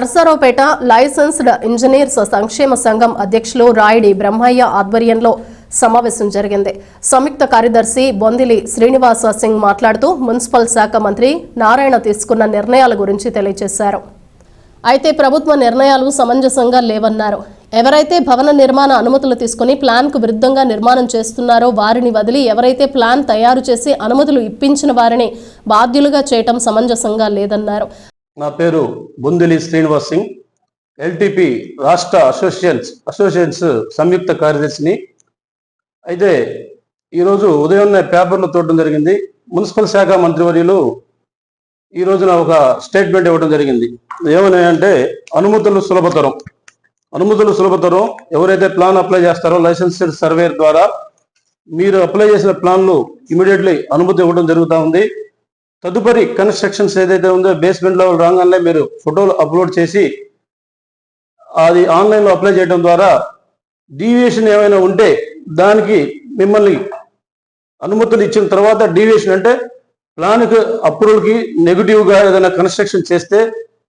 Narasaraopet licensed engineers సంక్షేమ సంఘం అధ్యక్షులు రాయుడి బ్రహ్మయ్య ఆధ్వర్యంలో సమావేశం జరిగింది. సంయుక్త కార్యదర్శి బొందిలి శ్రీనివాస సింగ్ మాట్లాడుతూ మున్సిపల్ శాఖ మంత్రి నారాయణ తీసుకున్న నిర్ణయాల గురించి తెలియజేశారు. అయితే ప్రభుత్వ నిర్ణయాలు సమంజసంగా లేవన్నారు. ఎవరైతే భవన నిర్మాణ అనుమతులు తీసుకుని ప్లాన్కు విరుద్ధంగా నిర్మాణం చేస్తున్నారో వారిని వదిలి ఎవరైతే ప్లాన్ తయారు చేసి అనుమతులు ఇప్పించిన వారిని బాధ్యులుగా చేయటం సమంజసంగా లేదన్నారు. నా పేరు బుందిలి శ్రీనివాస్ సింగ్. ఎల్టీపీ రాష్ట్ర అసోసియేషన్స్ అసోసియేషన్స్ సంయుక్త కార్యదర్శిని. అయితే ఈరోజు ఉదయం పేపర్లో చూడడం జరిగింది. మున్సిపల్ శాఖ మంత్రివర్యులు ఈ రోజున ఒక స్టేట్మెంట్ ఇవ్వడం జరిగింది. ఏమన్నాయంటే అంటే అనుమతులు సులభతరం. అనుమతులు సులభతరం ఎవరైతే ప్లాన్ అప్లై చేస్తారో లైసెన్స్డ్ సర్వేర్ ద్వారా మీరు అప్లై చేసిన ప్లాన్లు ఇమీడియట్లీ అనుమతి ఇవ్వడం జరుగుతూ ఉంది. తదుపరి కన్స్ట్రక్షన్స్ ఏదైతే ఉందో బేస్మెంట్ లెవెల్ రాగానే మీరు ఫోటోలు అప్లోడ్ చేసి అది ఆన్లైన్లో అప్లై చేయడం ద్వారా డీవియేషన్ ఏమైనా ఉంటే దానికి మిమ్మల్ని అనుమతులు ఇచ్చిన తర్వాత డీవియేషన్ అంటే ప్లాన్కి అప్రూవల్కి నెగిటివ్గా ఏదైనా కన్స్ట్రక్షన్ చేస్తే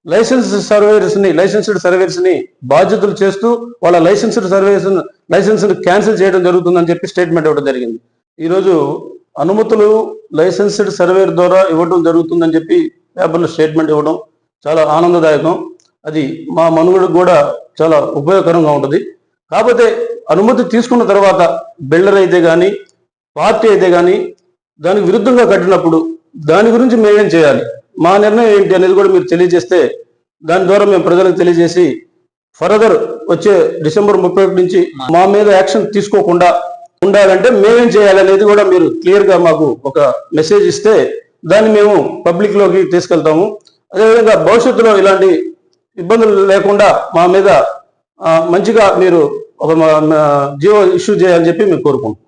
లైసెన్స్ సర్వేయర్స్ని లైసెన్స్డ్ సర్వేయర్స్ని బాధ్యతలు చేస్తూ వాళ్ళ లైసెన్స్డ్ సర్వేస్ లైసెన్స్ని క్యాన్సిల్ చేయడం జరుగుతుందని చెప్పి స్టేట్మెంట్ ఇవ్వడం జరిగింది. ఈరోజు అనుమతులు లైసెన్స్డ్ సర్వేర్ ద్వారా ఇవ్వడం జరుగుతుందని చెప్పి పేపర్లో స్టేట్మెంట్ ఇవ్వడం చాలా ఆనందదాయకం. అది మా మనుగడకు కూడా చాలా ఉపయోగకరంగా ఉంటుంది. కాకపోతే అనుమతి తీసుకున్న తర్వాత బిల్డర్ అయితే కానీ పార్టీ అయితే కానీ దానికి విరుద్ధంగా కట్టినప్పుడు దాని గురించి మేమేం చేయాలి? మా నిర్ణయం ఏంటి అనేది కూడా మీరు తెలియజేస్తే దాని ద్వారా మేము ప్రజలకు తెలియజేసి ఫర్దర్ వచ్చే డిసెంబర్ ముప్పై ఒకటి నుంచి మా మీద యాక్షన్ తీసుకోకుండా ఉండాలంటే మేమేం చేయాలనేది కూడా మీరు క్లియర్గా మాకు ఒక మెసేజ్ ఇస్తే దాన్ని మేము పబ్లిక్లోకి తీసుకెళ్తాము. అదేవిధంగా భవిష్యత్తులో ఇలాంటి ఇబ్బందులు లేకుండా మా మీద మంచిగా మీరు ఒక మా- జీవో ఇష్యూ చేయాలని చెప్పి మేము కోరుకుంటాం